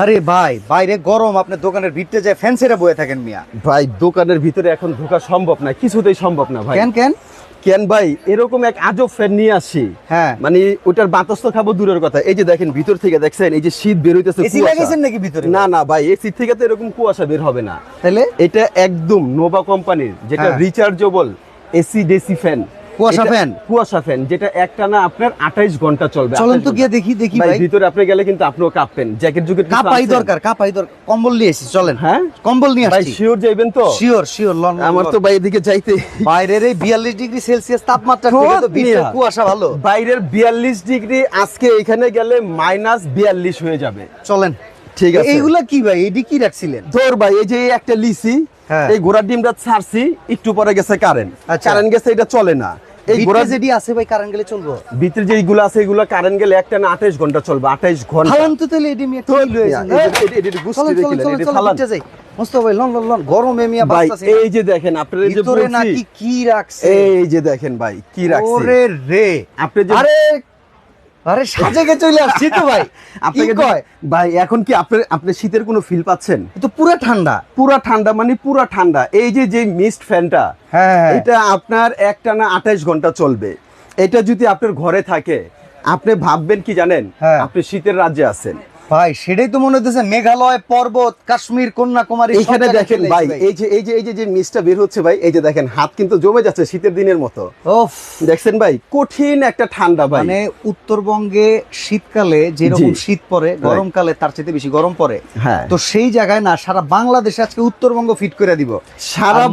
আরে ভাই বাইরে গরম আপনার দোকানের ভিতরে যায় ফ্যান্সিরা বয়ে থাকেন মিয়া। ভাই দোকানের ভিতরে এখন ঢোকা সম্ভব না কিছুতেই সম্ভব না ভাই। কেন কেন? কেন ভাই এরকম এক আজব ফ্যান নিয়ে আসি হ্যাঁ। মানে ওটার বাতাস তো খাব দূরের কথা। এই যে দেখেন ভিতর থেকে দেখছেন এই যে শীত বের হইতেছে এসি লাগাইছেন নাকি ভিতরে? না না ভাই এসি থেকে তো এরকম কুয়াশা বের হবে না। তাহলে? এটা একদম নোভা কোম্পানির যেটা হ্যাঁ। রিচার্জেবল এসি ডেসি ফ্যান কুয়াশা fan? কুয়াশা ফ্যান যেটা একটানা আপনার 28 ঘণ্টা চলবে চলেন 28 তো গিয়ে দেখি দেখি ভাই ভিতরে আপনি গেলে কিন্তু আপনিও কাঁপবেন। জ্যাকেট জুকেট কাপাই? দরকার কাপাই দরকার। কম্বল নিয়ে এসেছি চলেন। হ্যাঁ? কম্বল নিয়ে ভাই শিওর যাইবেন তো? শিওর শিওর লন আমার তো ভাই এদিকে যাইতে বাইরের এই বিয়াল্লিশ ডিগ্রি সেলসিয়াস তাপমাত্রা থেকে তো ভিতরে কুয়াশা ভালো। বাইরের বিয়াল্লিশ ডিগ্রি আজকে এখানে গেলে মাইনাস বিয়াল্লিশ হয়ে যাবে। চলেন। ঠিক আছে। এইগুলা কি ভাই? এডি কি রাখছিলেন? তোর ভাই এই যে একটা লিসি হ্যাঁ। এই ঘোড়ার ডিমটা ছাড়ছি একটু পরে গেছে কারেন্ট আচ্ছা। কারেন্ট গেছে এটা চলে না। এই ভিতরে ঘোড়ার আছে ভাই কারেন্ট গেলে চলবো? ভিতরে যে আছে এগুলো কারেন্ট গেলে একটা না আঠাইশ ঘণ্টা চলবে আঠাইশ ঘণ্টা। ফালান তো তাহলে এডি মিয়া ফালান। যাই। মোস্তফা ভাই লং লন গরমে মিয়া ভাই এই যে দেখেন আপনার যে ভিতরে নাকি কি রাখছে? এই যে দেখেন ভাই কি রাখছি? ওরে রে। আপনি যে আরে আরে সাজেকে চলে আসছি তো ভাই। আপনাকে কয়? ভাই এখন কি আপনি আপনি শীতের কোনো ফিল পাচ্ছেন? তো পুরো ঠান্ডা। পুরা ঠান্ডা মানে পুরা ঠান্ডা। এই যে যে মিস্ট ফ্যানটা হ্যাঁ এটা আপনার একটানা আঠাশ ঘণ্টা চলবে। এটা যদি আপনার ঘরে থাকে আপনি ভাববেন কি জানেন? হ্যাঁ। আপনি শীতের রাজ্যে আছেন। ভাই সেটাই তো মনে হচ্ছে মেঘালয় পর্বত কাশ্মীর কন্যাকুমারী জায়গায় দেখেন ভাই এই যে এই যে এই যে বের হচ্ছে ভাই এই যে দেখেন হাত কিন্তু জমে যাচ্ছে শীতের দিনের মতো। দেখছেন ভাই কঠিন একটা ঠান্ডা ভাই। মানে উত্তরবঙ্গে শীতকালে যেরকম শীত পড়ে গরমকালে তার চাইতে বেশি গরম পড়ে। হ্যাঁ। তো সেই জায়গায় না সারা বাংলাদেশে আজকে উত্তরবঙ্গ ফিট করে দিব। সারা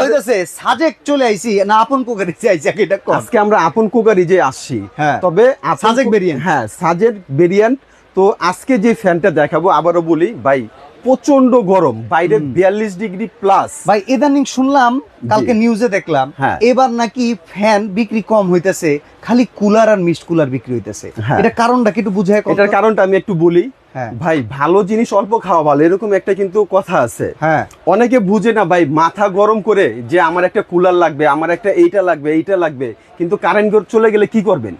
হইতেছে সাজেক চলে আইছি না আপন কোকারি আইছি এটা আজকে আমরা আপন কুকারি যে আসছি হ্যাঁ। তবে সাজেক কু- হ্যাঁ সাজের ভেরিয়েন্ট তো আজকে যে ফ্যানটা দেখাবো আবারও বলি ভাই প্রচণ্ড গরম। বাইরে বিয়াল্লিশ ডিগ্রি প্লাস ভাই ইদানিং শুনলাম কালকে নিউজে দেখলাম হ্যাঁ। এবার নাকি ফ্যান বিক্রি কম হইতেছে খালি কুলার আর মিস্ট কুলার বিক্রি হইতেছে। হ্যাঁ। এটা কারণটা কি একটু বুঝায় এটার কারণটা আমি একটু বলি হ্যাঁ। ভাই ভালো জিনিস অল্প খাওয়া ভালো এরকম একটা কিন্তু কথা আছে। হ্যাঁ। অনেকে বুঝে না ভাই মাথা গরম করে যে আমার একটা কুলার লাগবে আমার একটা এইটা লাগবে এইটা লাগবে কিন্তু কারেন্ট চলে গেলে কি করবেন?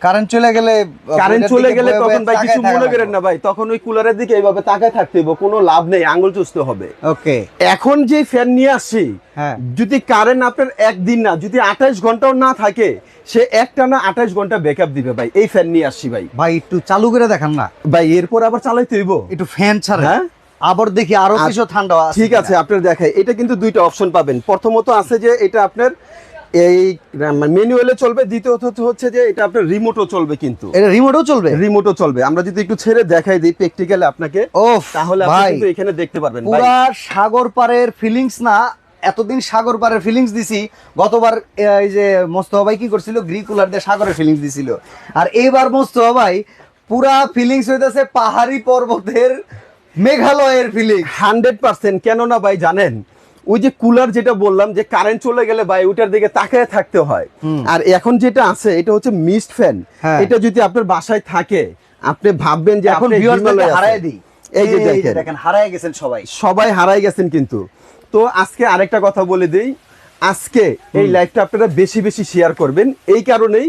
কারেন্ট চলে গেলে কারেন্ট চলে গেলে তখন ভাই কিছু মনে করেন না ভাই তখন ওই কুলারের দিকে এইভাবে তাকায় থাকতে হবে কোনো লাভ নেই চুষতে হবে। ওকে। এখন যে ফ্যান নিয়ে আসছি হ্যাঁ। যদি কারেন্ট আপনার একদিন না যদি আঠাইশ ঘন্টাও না থাকে সে একটা না আঠাইশ ঘণ্টা ব্যাকআপ দিবে ভাই এই ফ্যান নিয়ে আসছি ভাই। ভাই একটু চালু করে দেখান না। ভাই এরপর আবার চালাইতে হইব। একটু ফ্যান ছাড়ে হ্যাঁ? আবার দেখি আরও আর- কিছু ঠান্ডা ঠিক আছে আপনার দেখাই। এটা কিন্তু দুইটা অপশন পাবেন। প্রথমত আছে যে এটা আপনার এই ম্যানুয়ালে চলবে দ্বিতীয়ত হচ্ছে যে এটা আপনার রিমোটও চলবে কিন্তু। এটা রিমোটও চলবে? রিমোটও চলবে। আমরা যদি একটু ছেড়ে দেখাই দিই প্র্যাকটিক্যালি আপনাকে ওফ তাহলে আপনি কিন্তু এখানে দেখতে পারবেন। পুরা সাগর পারের ফিলিংস না এতদিন সাগর পারের ফিলিংস দিছি গতবার এই যে মোস্তফা ভাই কি করছিল? গ্রি কুলার দিয়ে সাগরের ফিলিংস দিছিল। আর এইবার মোস্তফা ভাই পুরা ফিলিংস হইতেছে পাহাড়ি পর্বতের মেঘালয়ের ফিলিংস হান্ড্রেড পার্সেন্ট। কেননা ভাই জানেন ওই যে কুলার যেটা বললাম যে কারেন্ট চলে গেলে ভাই ওইটার দিকে তাকায় থাকতে হয়। আর এখন যেটা আছে এটা হচ্ছে মিস্ট ফ্যান। এটা যদি আপনার বাসায় থাকে আপনি ভাববেন যে এখন আপনি ভিউয়ারদেরকে হিমালয়ে হারায় দিই। এই যে দেখেন। দেখেন হারায় গেছেন সবাই। সবাই হারাই গেছেন কিন্তু। তো আজকে আরেকটা কথা বলে দিই। আজকে এই লাইভটা আপনারা বেশি বেশি শেয়ার করবেন। এই কারণেই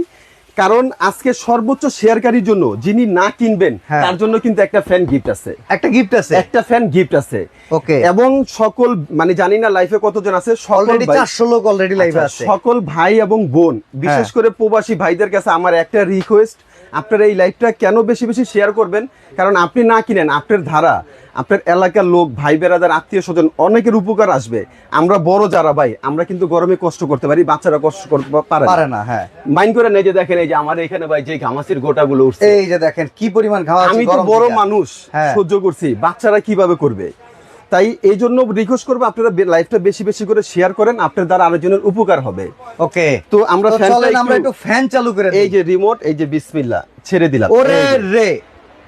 কারণ আজকে সর্বোচ্চ শেয়ারকারীর জন্য যিনি না কিনবেন হ্যাঁ। তার জন্য কিন্তু একটা ফ্যান গিফট আছে। একটা গিফট আছে? একটা ফ্যান গিফট আছে। ওকে এবং সকল মানে জানি না লাইফে কতজন আছে সকল অলরেডি ভাই- চারশো লোক অলরেডি লাইভে আচ্ছা, আছে। সকল ভাই এবং বোন বিশেষ হ্যাঁ। করে প্রবাসী ভাইদের কাছে আমার একটা রিকোয়েস্ট আপনারা এই লাইভটা কেন বেশি বেশি শেয়ার করবেন? কারণ আপনি না কিনেন আপনার ধারা আপনার এলাকার লোক ভাই বেড়াদার আত্মীয় স্বজন অনেকের উপকার আসবে। আমরা বড় যারা ভাই আমরা কিন্তু গরমে কষ্ট করতে পারি বাচ্চারা কষ্ট করতে পারে পারে না হ্যাঁ। মাইন্ড করে নেই যে দেখেন এই যে আমার এখানে ভাই যে ঘামাসির গোটাগুলো উঠছে। এই যে দেখেন কি পরিমাণ খাওয়া আমি তো বড় মানুষ হ্যাঁ। সহ্য করছি বাচ্চারা কীভাবে করবে? তাই এই জন্য রিকোয়েস্ট করব আপনারা লাইফটা বেশি বেশি করে শেয়ার করেন আপনার দ্বারা আরেকজনের উপকার হবে। ওকে। তো আমরা একটু- একটু ফ্যান চালু করে এই যে রিমোট এই যে বিসমিল্লা ছেড়ে দিলাম। ওরে রে।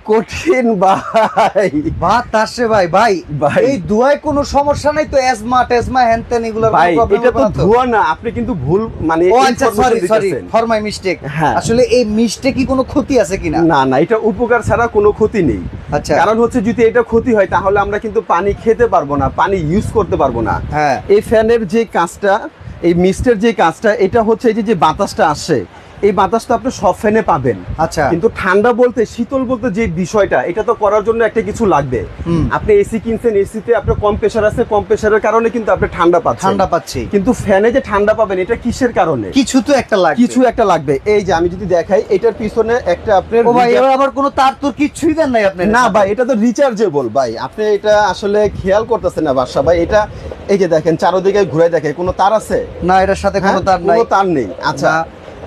কঠিন ভাই। ভাত আসছে ভাই ভাই ভাই। এই দুয়ায় কোনো সমস্যা নাই তো এজমা টেজমা হ্যানতেন এগুলোর কোনো ভাই এটা তো ধোয়া না আপনি কিন্তু ভুল মানে ও আচ্ছা sorry sorry for my mistake. আসলে এই মিস্টেকই কোনো ক্ষতি আছে কিনা? না না এটা উপকার ছাড়া কোনো ক্ষতি নেই। আচ্ছা। কারণ হচ্ছে যদি এটা ক্ষতি হয় তাহলে আমরা কিন্তু পানি খেতে পারব না পানি ইউজ করতে পারব না। হ্যাঁ। এই ফ্যানের যে কাজটা এই মিস্টের যে কাজটা এটা হচ্ছে এই যে বাতাসটা আসে এই বাতাস তো আপনি সব ফ্যানে পাবেন। আচ্ছা। কিন্তু ঠান্ডা বলতে শীতল বলতে যে বিষয়টা এটা তো করার জন্য একটা কিছু লাগবে। আপনি এসি কিনছেন এসিতে আপনার কম প্রেশার আছে কম প্রেশারের কারণে কিন্তু আপনি ঠান্ডা পাচ্ছেন। ঠান্ডা পাচ্ছি। কিন্তু ফ্যানে যে ঠান্ডা পাবেন এটা কিসের কারণে? কিছু তো একটা লাগবে। কিছু একটা লাগবে। এই যে আমি যদি দেখাই এটার পিছনে একটা আপনার ও ভাই এবার আবার কোনো তার তোর কিচ্ছুই দেন নাই আপনি না ভাই এটা তো রিচার্জেবল ভাই। আপনি এটা আসলে খেয়াল করতেছেন না বাসা ভাই। এটা এই যে দেখেন চারোদিকে ঘুরে দেখে কোনো তার আছে? না এটার সাথে কোনো হ্যাঁ, তার নাই। কোনো তার নেই। আচ্ছা।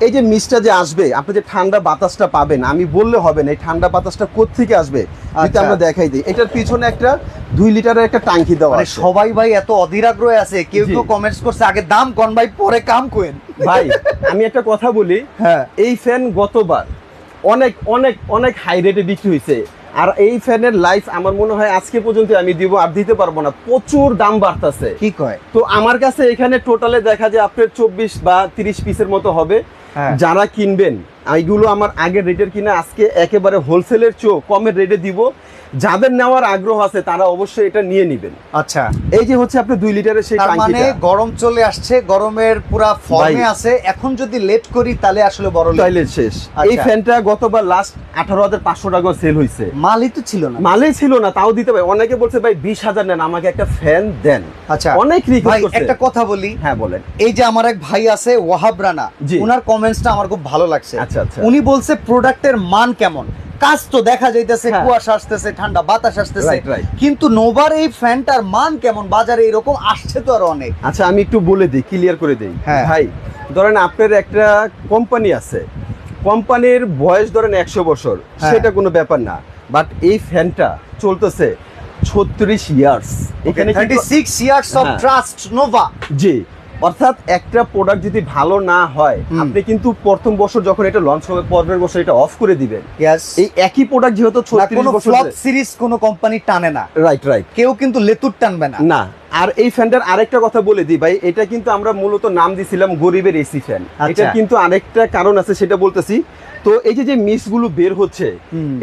এই যে মিসটা যে আসবে আপনি যে ঠান্ডা বাতাসটা পাবেন আমি বললে হবে না এই ঠান্ডা বাতাসটা কোত্থেকে আসবে আচ্ছা। আমরা দেখাই দিই এটার পিছনে একটা দুই লিটারের একটা টাঙ্কি দেওয়া মানে। সবাই ভাই এত অধীর আগ্রহ আছে কেউ। কেউ কমেন্টস করছে আগে দাম কোন ভাই পরে কাম কোয়েন ভাই আমি একটা কথা বলি হ্যাঁ এই ফ্যান গতবার অনেক অনেক অনেক হাই রেটে বিক্রি হয়েছে আর এই ফ্যানের লাইফ আমার মনে হয় আজকে পর্যন্ত আমি দিব আর দিতে পারব না প্রচুর দাম বাড়তেছে কি কয় তো আমার কাছে এখানে টোটালে দেখা যায় আপনার চব্বিশ বা তিরিশ পিসের মতো হবে। যারা কিনবেন এইগুলো আমার আগের রেটের কিনা আজকে একেবারে হোলসেলের চো কমের রেটে দিব। যাদের নেওয়ার আগ্রহ আছে তারা অবশ্যই এটা নিয়ে নেবেন। আচ্ছা। এই যে হচ্ছে আপনি দুই লিটারের সেই মানে গরম চলে আসছে গরমের পুরা ফর্মে আছে। এখন যদি লেট করি তাহলে আসলে বড়। টয়লেট শেষ। আচ্ছা। এই ফ্যানটা গতবার লাস্ট আঠারো হাজার পাঁচশো টাকা সেল হয়েছে মালই তো ছিল না। মালই ছিল না তাও দিতে পারে অনেকে বলছে ভাই বিশ হাজার নেন আমাকে একটা ফ্যান দেন। আচ্ছা। অনেক রিকোয়েস্ট করছে। একটা কথা বলি। হ্যাঁ বলেন। এই যে আমার এক ভাই আছে ওয়াহাব রানা। ওনার কমেন্টসটা আমার খুব ভালো লাগছে। আচ্ছা, আচ্ছা। উনি বলছে প্রোডাক্টের মান কেমন কাজ তো দেখা যাইতেছে হ্যাঁ। কুয়াশা আসতেছে ঠান্ডা বাতাস আসতেছে. কিন্তু নোভার এই ফ্যানটার মান কেমন বাজারে এরকম আসছে তো আর অনেক আচ্ছা আমি একটু বলে দিই ক্লিয়ার করে দিই হ্যাঁ। ভাই ধরেন আপনার একটা কোম্পানি আছে কোম্পানির বয়স ধরেন একশো বছর হ্যাঁ। সেটা কোনো ব্যাপার না বাট এই ফ্যানটা চলতেছে ছত্রিশ ইয়ার্স এখানে years of. Trust Nova ji অর্থাৎ একটা প্রোডাক্ট যদি ভালো না হয় আপনি কিন্তু প্রথম বছর যখন এটা লঞ্চ হবে পরের বছর এটা অফ করে দিবেন। এই একই প্রোডাক্ট যেহেতু না ছত্রিশ কোনো বছর ফ্লপ সিরিজ কোনো কোম্পানি টানে না। রাইট রাইট কেউ কিন্তু লেতুর টানবে না। না আর এই ফ্যানটার আরেকটা কথা বলে দিই ভাই এটা কিন্তু আমরা মূলত নাম দিছিলাম গরিবের এসি ফ্যান। এটা কিন্তু আরেকটা কারণ আছে সেটা বলতেছি। তো এই যে যে মিস্টগুলো বের হচ্ছে।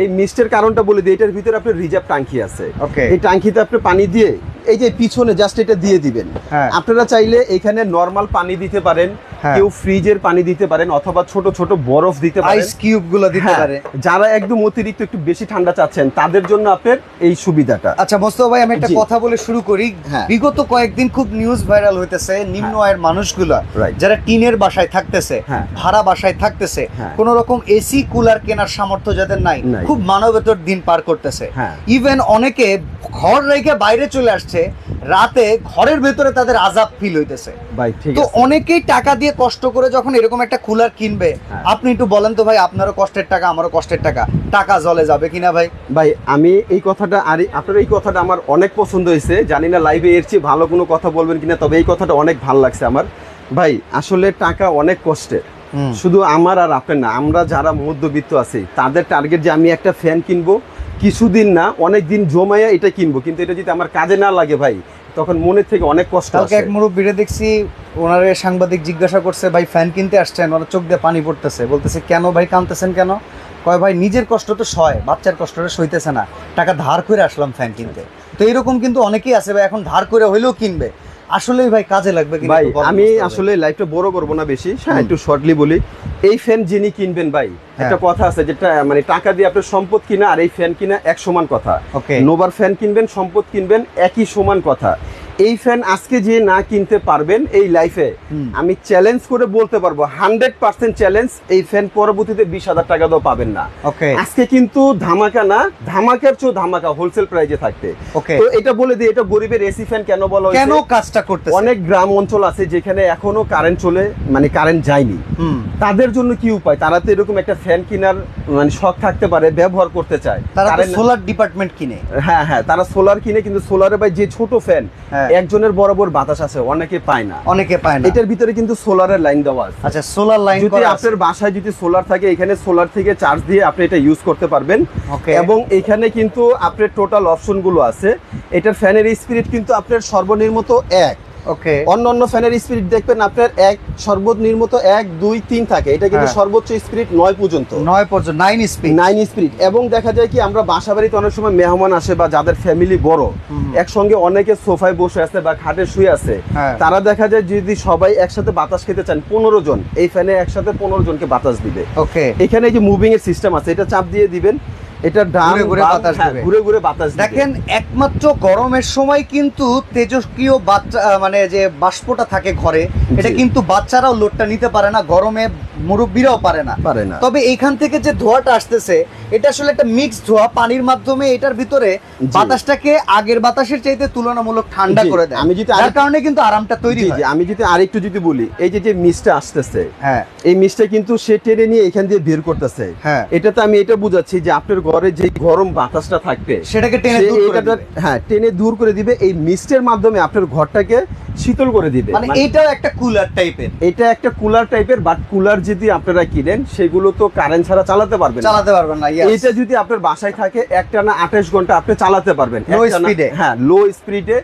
এই মিস্টের কারণটা বলে দিই এটার ভিতরে আপনার রিজার্ভ টাঙ্কি আছে. এই টাঙ্কিতে আপনি পানি দিয়ে এই যে পিছনে জাস্ট এটা দিয়ে দিবেন হ্যাঁ। আপনারা চাইলে এখানে নর্মাল পানি দিতে পারেন হ্যাঁ। কেউ ফ্রিজের পানি দিতে পারেন অথবা ছোট ছোট বরফ দিতে পারেন আইস কিউবগুলো দিতে হ্যাঁ, পারে যারা একদম অতিরিক্ত একটু বেশি ঠান্ডা চাচ্ছেন তাদের জন্য আপনার এই সুবিধাটা আচ্ছা মোস্তফা ভাই আমি একটা কথা বলে শুরু করি। বিগত কয়েকদিন খুব নিউজ ভাইরাল হইতেছে নিম্ন আয়ের মানুষগুলা. যারা টিনের বাসায় থাকতেছে। ভাড়া বাসায় থাকতেছে। কোন রকম এসি কুলার কেনার সামর্থ্য যাদের নাই। খুব মানবেতর দিন পার করতেছে। ইভেন অনেকে ঘর রেখে বাইরে চলে আসছে রাতে ঘরের ভেতরে তাদের আজাব ফিল হইতেছে। ভাই ঠিক তো অনেকেই টাকা দিয়ে কষ্ট করে যখন এরকম একটা কুলার কিনবে হ্যাঁ। আপনি একটু বলেন তো ভাই আপনারও কষ্টের টাকা আমারও কষ্টের টাকা টাকা জলে যাবে কিনা ভাই? ভাই আমি এই কথাটা আর আপনার এই কথাটা আমার অনেক পছন্দ হয়েছে জানি না লাইভে এর চেয়ে ভালো কোনো কথা বলবেন কিনা তবে এই কথাটা অনেক ভালো লাগছে আমার। ভাই আসলে টাকা অনেক কষ্টের। শুধু আমার আর আপনার না আমরা যারা মধ্যবিত্ত আছি তাদের টার্গেট যে আমি একটা ফ্যান কিনবো কিছুদিন না অনেক দিন জমাইয়া এটা কিনবো। কিন্তু এটা যদি আমার কাজে না লাগে ভাই তখন মনের থেকে অনেক কষ্ট কালকে আসে। এক মুরব্বীরে দেখছি ওনারে সাংবাদিক জিজ্ঞাসা করছে ভাই ফ্যান কিনতে আসছেন? ওনার চোখ দিয়ে পানি পড়তেছে। বলতেছে কেন ভাই কানতেছেন কেন? কয় ভাই নিজের কষ্ট তো সয় বাচ্চার কষ্টটা সইতেছে না। টাকা ধার করে আসলাম ফ্যান কিনতে। তো এরকম কিন্তু অনেকেই আছে ভাই এখন ধার করে হইলেও কিনবে। আসলেই ভাই কাজে লাগবে ভাই আমি। আসলে লাইফটা বড় করব না বেশি হ্যাঁ একটু শর্টলি বলি। এই ফ্যান যিনি কিনবেন ভাই একটা হ্যাঁ। কথা আছে যেটা মানে টাকা দিয়ে আপনার সম্পদ কিনা আর এই ফ্যান কিনা এক সমান কথা। নোবার নোভার ফ্যান কিনবেন সম্পদ কিনবেন একই সমান কথা। এই ফ্যান আজকে যে না কিনতে পারবেন এই লাইফে আমি চ্যালেঞ্জ করে বলতে পারব হান্ড্রেড পার্সেন্ট চ্যালেঞ্জ এই ফ্যান পরবর্তীতে বিশ হাজার টাকা দাও পাবেন না। আজকে কিন্তু ধামাকা না ধামাকার চেয়েও ধামাকা হোলসেল প্রাইজে থাকতে তো এটা বলে দিই এটা গরিবের এসি ফ্যান কেন বলা কেন কাজটা করতেছে? অনেক গ্রাম অঞ্চল আছে যেখানে এখনও কারেন্ট চলে মানে কারেন্ট যায়নি। তাদের জন্য কি উপায়? তারা তো এরকম একটা ফ্যান কেনার মানে শখ থাকতে পারে ব্যবহার করতে চায়। তারা সোলার ডিপার্টমেন্ট কিনে। হ্যাঁ হ্যাঁ তারা সোলার কিনে কিন্তু সোলারে ভাই যে ছোট ফ্যান। একজনের বরাবর বাতাস আছে অনেকে পায় না। অনেকে পায় না। এটার ভিতরে কিন্তু সোলারের লাইন দেওয়া আছে। আচ্ছা সোলার লাইন যদি আপনার বাসায় যদি সোলার থাকে এখানে সোলার থেকে চার্জ দিয়ে আপনি এটা ইউজ করতে পারবেন। এবং এখানে কিন্তু আপনার টোটাল অপশনগুলো আছে। এটার ফ্যানের স্পিরিট কিন্তু আপনার সর্বনিম্ন এক। ওকে অন্য অন্য ফ্যানের স্পিড দেখবেন আপনার এক এক দুই তিন থাকে। এটা কিন্তু হ্যাঁ। সর্বোচ্চ স্পিড নয় পর্যন্ত। নয় পর্যন্ত নাইন স্পিড নাইন স্পিড এবং দেখা যায় কি আমরা বাসা বাড়িতে অনেক সময় মেহমান আসে বা যাদের ফ্যামিলি বড় একসঙ্গে অনেকে সোফায় বসে আছে বা খাটে শুয়ে আছে হ্যাঁ। তারা দেখা যায় যদি সবাই একসাথে বাতাস খেতে চান পনেরো জন এই ফ্যানে একসাথে পনেরো জনকে বাতাস দিবে। ওকে এখানে যে মুভিং এর সিস্টেম আছে এটা চাপ দিয়ে দিবেন। এটা ডান ঘুরে ঘুরে বাতাস দেবে। ঘুরে ঘুরে বাতাস দেখেন একমাত্র গরমের সময় কিন্তু তেজস্ক্রিয় বাচ্চা মানে যে বাষ্পটা থাকে ঘরে এটা কিন্তু বাচ্চারাও লোডটা নিতে পারে না। গরমে মুরব্বীরাও পারে না। পারে না। তবে এইখান থেকে যে ধোঁয়াটা আসতেছে এটা আসলে একটা মিক্স ধোঁয়া। পানির মাধ্যমে এটার ভিতরে বাতাসটাকে আগের বাতাসের চাইতে তুলনামূলক ঠান্ডা করে দেয়। আমি যদি আরেক- কারণে কিন্তু আরামটা তৈরি হয়। আমি যদি আরেকটু যদি বলি এই যে যে মিসটা আসতেছে হ্যাঁ। এই মিসটা কিন্তু সে টেনে নিয়ে এখান দিয়ে বের করতেছে। হ্যাঁ। এটাতে আমি এটা বুঝাচ্ছি যে আপনার ঘরে যে গরম বাতাসটা থাকবে সেটাকে টেনে দূর করে। হ্যাঁ টেনে দূর করে দিবে। এই মিস্টের মাধ্যমে আপনার ঘরটাকে শীতল করে দিবে। মানে মানে এইটাও একটা কুলার টাইপের এটা একটা কুলার টাইপের বাট কুলার যদি আপনারা কিনেন সেগুলো তো কারেন্ট ছাড়া চালাতে পারবেন চালাতে পারবেন না। এটা যদি আপনার বাসায় থাকে একটা না আঠাশ ঘণ্টা আপনি চালাতে পারবেন? হ্যাঁ লো স্পিডে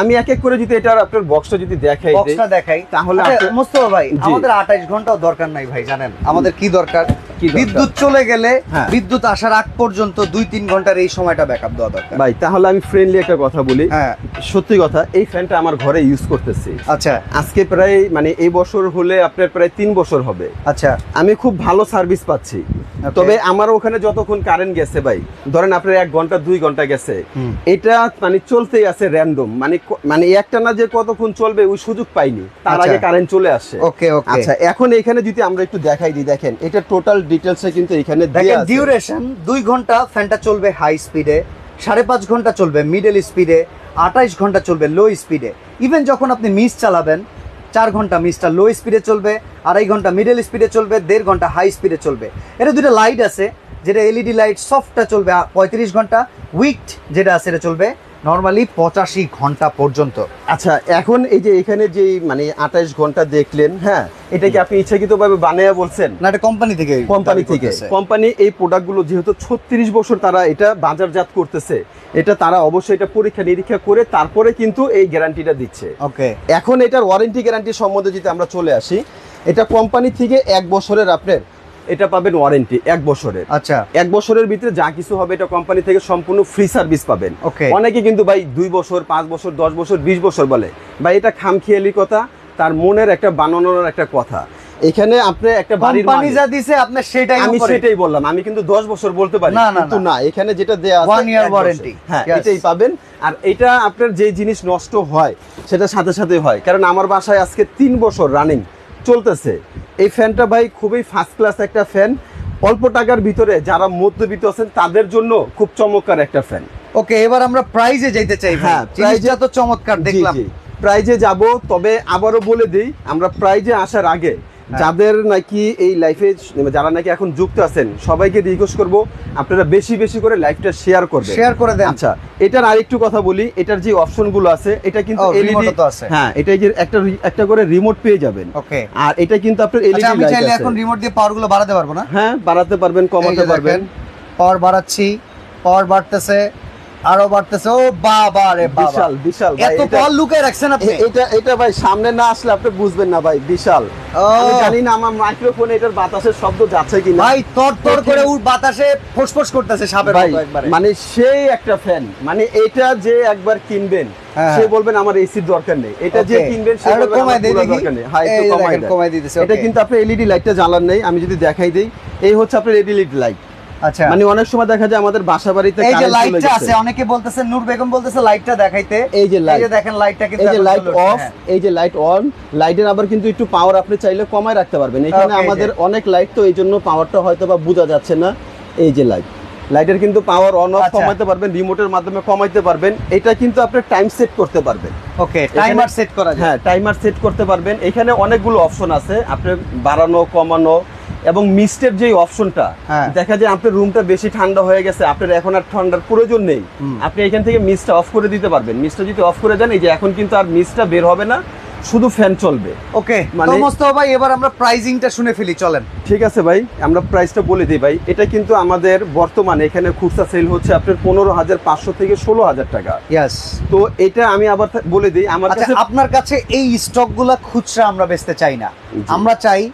আমি এক এক করে যদি এটার আপনার বক্সটা যদি দেখাই বক্সটা দেখাই তাহলে আচ্ছা, মোস্তফা ভাই আমাদের আঠাইশ ঘন্টাও দরকার নাই ভাই জানেন। আমাদের কি দরকার? বিদ্যুৎ চলে গেলে হ্যাঁ। বিদ্যুৎ আসার আগ পর্যন্ত দুই তিন ঘণ্টার এই সময়টা ব্যাকআপ দেওয়া দরকার। ভাই তাহলে আমি ফ্রেন্ডলি একটা কথা বলি। হ্যাঁ। সত্যি কথা এই ফ্যানটা আমার ঘরে ইউজ করতেছি। আচ্ছা। আজকে প্রায় মানে এই বছর হলে আপনার প্রায় তিন বছর হবে। আচ্ছা। আমি খুব ভালো সার্ভিস পাচ্ছি। তবে আমার ওখানে যতক্ষণ কারেন্ট গেছে ভাই ধরেন আপনার এক ঘণ্টা দুই ঘণ্টা গেছে এটা মানে চলতেই আছে র্যান্ডম মানে মানে একটা না যে কতক্ষণ চলবে ওই সুযোগ পাইনি। তার আচ্ছা। আগে কারেন্ট চলে আসে ওকে ওকে। আচ্ছা এখন এখানে যদি আমরা একটু দেখাই দিই দেখেন এটা টোটাল ডিটেলসে কিন্তু এখানে দেখেন ডিউরেশন দুই ঘণ্টা ফ্যানটা চলবে হাই স্পিডে সাড়ে পাঁচ ঘণ্টা চলবে মিডল স্পিডে আঠাইশ ঘণ্টা চলবে লো স্পিডে ইভেন যখন আপনি মিস চালাবেন চার ঘণ্টা মিসটা লো স্পিডে চলবে আড়াই ঘণ্টা মিডল স্পিডে চলবে দেড় ঘণ্টা হাই স্পিডে চলবে। এটা দুটো লাইট আছে যেটা এলইডি লাইট সফটটা চলবে পঁয়ত্রিশ ঘণ্টা উইক যেটা আছে এটা চলবে নর্মালি পঁচাশি ঘণ্টা পর্যন্ত। আচ্ছা এখন এই যে এখানে যে মানে আঠাইশ ঘণ্টা দেখলেন হ্যাঁ এটা কি আপনি ইচ্ছাকৃত ভাবে বানায়া বলছেন? না এটা কোম্পানি থেকে কোম্পানি থেকে। কোম্পানি এই প্রোডাক্টগুলো যেহেতু ছত্রিশ বছর তারা এটা বাজারজাত করতেছে এটা তারা অবশ্যই এটা পরীক্ষা নিরীক্ষা করে তারপরে কিন্তু এই গ্যারান্টিটা দিচ্ছে। ওকে। এখন এটার ওয়ারেন্টি গ্যারান্টি সম্বন্ধে যদি আমরা চলে আসি এটা কোম্পানি থেকে এক বছরের আপনার এটা পাবেন ওয়ারেন্টি এক বছরের আচ্ছা এক বছরের ভিতরে যা কিছু হবে এটা কোম্পানি থেকে সম্পূর্ণ ফ্রি সার্ভিস পাবেন. অনেকে কিন্তু ভাই দুই বছর পাঁচ বছর দশ বছর বিশ বছর বলে ভাই এটা খামখেয়ালি কথা তার মনের একটা বানানোর একটা কথা এখানে আপনি একটা বাড়ির কোম্পানি। যা দিছে আপনি সেটাই আমি সেটাই বললাম আমি কিন্তু দশ বছর বলতে পারি কিন্তু না। এখানে যেটা দেয়া আছে One year এক বছর। warranty. হ্যাঁ এটাই পাবেন আর এটা আপনার যে জিনিস নষ্ট হয় সেটা সাথে সাথে হয় কারণ আমার বাসায় আজকে তিন বছর রানিং চলতেছে। এই ফ্যানটা ভাই খুবই ফার্স্ট ক্লাস একটা ফ্যান। অল্প টাকার ভিতরে যারা মধ্যবিত্ত আছেন তাদের জন্য খুব চমৎকার একটা ফ্যান। ওকে এবার আমরা প্রাইজে যাইতে চাই হ্যাঁ, প্রাইজে প্রাইজটা তো চমৎকার দেখলাম। প্রাইজে যাব তবে আবারও বলে দিই আমরা প্রাইজে আসার আগে। যাদের নাকি এই লাইফে যারা নাকি এখন যুক্ত আছেন সবাইকে রিকোয়েস্ট করব আপনারা বেশি বেশি করে লাইভটা শেয়ার করবেন। শেয়ার করে দেন। আচ্ছা এটার আরেকটু কথা বলি এটার যে অপশনগুলো আছে এটা কিন্তু এলইডি তো আছে। হ্যাঁ এটা যে একটা একটা করে রিমোট পেয়ে যাবেন। ওকে আর এটা কিন্তু আপনার আচ্ছা এলইডি আমি চাইলে এখন রিমোট দিয়ে পাওয়ারগুলো বাড়াতে পারব না? হ্যাঁ বাড়াতে পারবেন কমাতে পারবেন। পাওয়ার বাড়াচ্ছি পাওয়ার বাড়তেছে আরও বাড়তেছে। ও বাবা রে বিশাল বিশাল এত রাখছেন আপনি? এটা এটা ভাই সামনে না আসলে আপনি বুঝবেন না ভাই বিশাল। আমি জানি না আমার মাইক্রোফোনে এটার বাতাসের শব্দ যাচ্ছে কিনা। ভাই তর তর করে বাতাসে ফোসফোস করতেছে সাপের মতো একবারে। মানে সেই একটা ফ্যান মানে এটা যে একবার কিনবেন হ্যাঁ। সে বলবেন আমার এসির দরকার নেই। এটা যে কিনবেন সে বলবেন আমার দেখি। দরকার নেই। হ্যাঁ একটু কমায় দিতেছে, এটা. কিন্তু আপনি এলইডি লাইটটা জ্বালান নেই আমি যদি দেখাই দেই এই হচ্ছে আপনার এলইডি লাইট আচ্ছা। মানে অনেক সময় দেখা যায় আমাদের বাসা বাড়িতে এই যে লাইটটা আছে অনেকে বলতেছে নূর বেগম বলতেছে লাইটটা দেখাইতে। এই যে এই লাইট যে দেখেন লাইটটা কিন্তু এই যে লাইট চলে অফ হ্যাঁ। এই যে লাইট অন লাইটের আবার কিন্তু একটু পাওয়ার আপনি চাইলে কমায় রাখতে পারবেন। এখানে এই। আমাদের অনেক লাইট তো এই জন্য পাওয়ারটা হয়তো বা বোঝা যাচ্ছে না। এই যে লাইট লাইটের কিন্তু পাওয়ার অন অফ। কমাইতে পারবেন রিমোটের মাধ্যমে কমাইতে পারবেন। এটা কিন্তু আপনি টাইম সেট করতে পারবেন। ওকে টাইমার সেট করা যায়। হ্যাঁ টাইমার সেট করতে পারবেন। এখানে অনেকগুলো অপশন আছে। আপনি বাড়ানো কমানো এবং মিস্টের যে অপশনটা হ্যাঁ। দেখা যায় আপনার রুমটা বেশি ঠান্ডা হয়ে গেছে আপনার এখন আর ঠান্ডার প্রয়োজন নেই। আপনি এখান থেকে মিসটা অফ করে দিতে পারবেন। মিসটা যদি অফ করে দেন এই যে এখন কিন্তু আর মিসটা বের হবে না শুধু ফ্যান চলবে। ওকে মানে- তো মোস্তফা ভাই এবার আমরা প্রাইজিংটা শুনে ফেলি চলেন। ঠিক আছে ভাই আমরা প্রাইসটা বলে দিই ভাই। এটা কিন্তু আমাদের বর্তমানে এখানে খুচরা সেল হচ্ছে আপনার পনেরো হাজার পাঁচশো থেকে ষোলো হাজার টাকা। ইয়াস তো এটা আমি আবার বলে দিই আমার আচ্ছা কাছে আপনার কাছে এই স্টকগুলা খুচরা আমরা বেচতে চাই না। আমরা চাই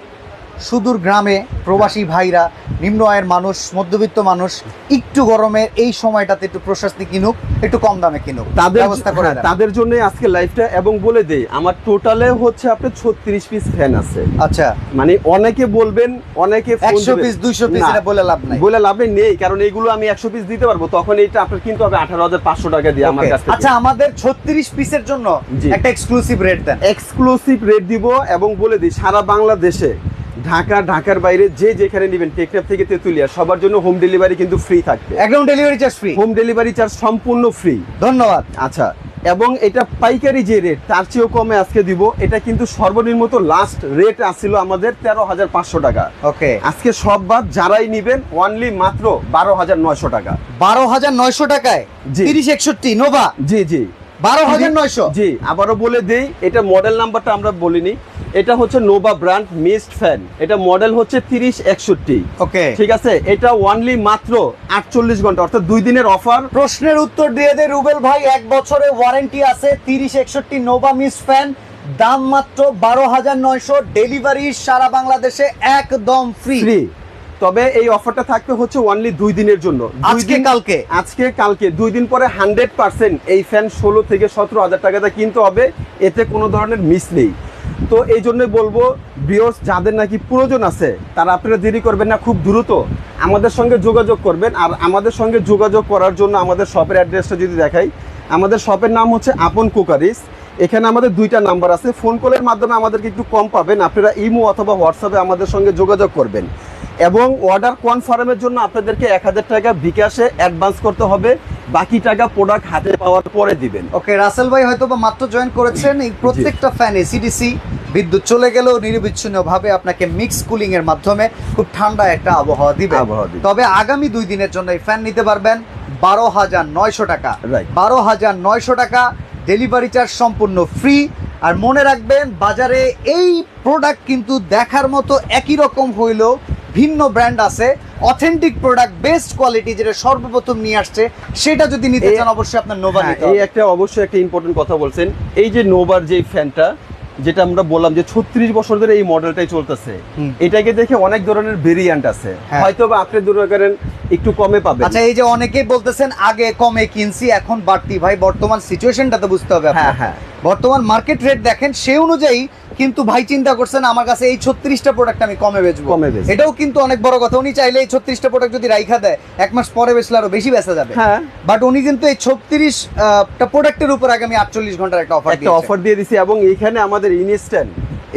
সুদূর গ্রামে প্রবাসী ভাইরা নিম্ন আয়ের মানুষ মধ্যবিত্ত মানুষ একটু গরমে এই সময়টাতে একটু প্রশস্তি কিনুক একটু কম দামে কিনুক। তাদের ব্যবস্থা করে হ্যাঁ, তাদের জন্য আজকে লাইভটা এবং বলে দেই আমার টোটালে হচ্ছে আপনার ছত্রিশ পিস ফ্যান আছে। আচ্ছা। মানে অনেকে বলবেন অনেকে একশো পিস দুইশো পিস এটা বলে লাভ নাই। বলে লাভ নেই কারণ এইগুলো আমি একশো পিস দিতে পারব তখন এটা আপনার কিন্তু হবে আঠারো হাজার পাঁচশো টাকা দিয়ে আমার. কাছ আচ্ছা আমাদের ছত্রিশ পিসের জন্য। একটা এক্সক্লুসিভ রেট দেন। এক্সক্লুসিভ রেট দিব এবং বলে দিই সারা বাংলাদেশে ঢাকা ঢাকার বাইরে যে যেখানে নেবেন টেকনাফ থেকে তেতুলিয়া সবার জন্য হোম ডেলিভারি কিন্তু ফ্রি থাকবে। একদম delivery charge free home delivery charge সম্পূর্ণ ফ্রি ধন্যবাদ। আচ্ছা এবং এটা পাইকারি যে রেট তার চেয়েও কমে আজকে দিব। এটা কিন্তু সর্বনিম্ন লাস্ট রেট আসছিল আমাদের তেরো হাজার পাঁচশো টাকা। ওকে। আজকে সব বাদ যারাই নিবেন অনলি মাত্র বারো হাজার নয়শো টাকা। বারো হাজার নয়শো টাকায় জি। তিরিশ একষট্টি নোভা জি জি। বারো হাজার নয়শো? জি আবারও বলে দেই এটা মডেল নাম্বারটা আমরা বলিনি। এটা হচ্ছে নোভা ব্র্যান্ড মিস্ট ফ্যান এটা মডেল হচ্ছে তিরিশ একষট্টি। ওকে ঠিক আছে? এটা ওয়ানলি মাত্র আটচল্লিশ ঘণ্টা। অর্থাৎ দুই দিনের অফার প্রশ্নের উত্তর দিয়ে দে রুবেল ভাই। এক বছরে ওয়ারেন্টি আছে তিরিশ একষট্টি নোভা মিস ফ্যান দাম মাত্র বারো হাজার নয়শো। ডেলিভারি সারা বাংলাদেশে একদম ফ্রি ফ্রি তবে এই অফারটা থাকবে হচ্ছে অনলি দুই দিনের জন্য। আজকে কালকে। আজকে কালকে। দুই দিন পরে হান্ড্রেড পার্সেন্ট এই ফ্যান ষোলো থেকে সতেরো হাজার টাকাতে কিনতে হবে। এতে কোনো ধরনের মিস নেই। তো এই জন্যই বলব বিয়স যাদের নাকি প্রয়োজন আছে, তারা আপনারা দেরি করবেন না, খুব দ্রুত আমাদের সঙ্গে যোগাযোগ করবেন। আর আমাদের সঙ্গে যোগাযোগ করার জন্য আমাদের শপের অ্যাড্রেসটা যদি দেখাই, আমাদের শপের নাম হচ্ছে আপন কুকারিস। এখানে আমাদের দুইটা নাম্বার আছে। ফোন কলের মাধ্যমে আমাদেরকে একটু কম পাবেন। আপনারা ইমো অথবা হোয়াটসঅ্যাপে আমাদের সঙ্গে যোগাযোগ করবেন। এবং অর্ডার কনফার্মের জন্য আপনাদেরকে এক হাজার টাকা বিকাশে অ্যাডভান্স করতে হবে। বাকি টাকা প্রোডাক্ট হাতে পাওয়ার পরে দিবেন। ওকে রাসেল ভাই হয়তো বা মাত্র জয়েন করেছেন। এই প্রত্যেকটা ফ্যান এসিডিসি বিদ্যুৎ চলে গেলেও নিরবিচ্ছিন্নভাবে আপনাকে মিক্স কুলিং এর মাধ্যমে খুব ঠান্ডা একটা আবহাওয়া দিবে। তবে আগামী দুই দিনের জন্য এই ফ্যান নিতে পারবেন বারো হাজার নয়শো টাকা. বারো হাজার নয়শো টাকা ডেলিভারি চার্জ সম্পূর্ণ ফ্রি আর মনে রাখবেন বাজারে এই প্রোডাক্ট কিন্তু দেখার মতো একই রকম হইলেও ভিন্ন ব্র্যান্ড আছে অথেন্টিক প্রোডাক্ট বেস্ট কোয়ালিটি যেটা সর্বপ্রথম নিয়ে আসছে সেটা যদি নিতে চান অবশ্যই আপনার নোভা হ্যাঁ, নিতে এই একটা অবশ্যই একটা ইম্পর্টেন্ট কথা বলছেন এই যে নোভার যে ফ্যানটা যেটা আমরা বললাম যে ছত্রিশ বছর ধরে এই মডেলটাই চলতেছে এটাকে দেখে অনেক ধরনের ভেরিয়েন্ট আছে হ্যাঁ। হয়তো বা আপনি দূরে করেন একটু কমে পাবেন আচ্ছা এই যে অনেকেই বলতেছেন আগে কমে কিনছি এখন বাড়তি ভাই বর্তমান সিচুয়েশনটা তো বুঝতে হবে। হ্যাঁ, হ্যাঁ। বর্তমান মার্কেট রেট দেখেন সেই অনুযায়ী কিন্তু ভাই চিন্তা করছেন আমার কাছে এই ছত্রিশটা প্রোডাক্ট আমি কমে বেচবো। কমে বেচবো। এটাও কিন্তু অনেক বড় কথা। উনি চাইলে এই ছত্রিশটা প্রোডাক্ট যদি রাইখা দেয় এক মাস পরে বেচলে আরও বেশি বেচা যাবে। হ্যাঁ। বাট উনি কিন্তু এই ছত্রিশ টা প্রোডাক্টের উপর আগামী আটচল্লিশ ঘণ্টার একটা অফার একটা অফার দিয়ে দিছি এবং এইখানে আমাদের ইনস্ট্যান্ট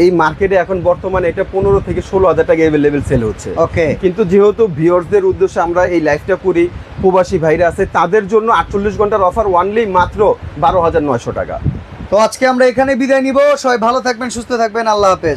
এই মার্কেটে এখন বর্তমানে এটা পনেরো থেকে ষোলো হাজার টাকা অ্যাভেলেবেল সেল হচ্ছে। ওকে কিন্তু যেহেতু ভিওর্সদের উদ্দেশ্যে আমরা এই লাইফটা করি প্রবাসী ভাইরা আছে তাদের জন্য আটচল্লিশ ঘণ্টার অফার ওয়ানলি মাত্র বারো হাজার নয়শো টাকা। তো আজকে আমরা এখানে বিদায় নিব। সবাই ভালো থাকবেন সুস্থ থাকবেন। আল্লাহ হাফেজ।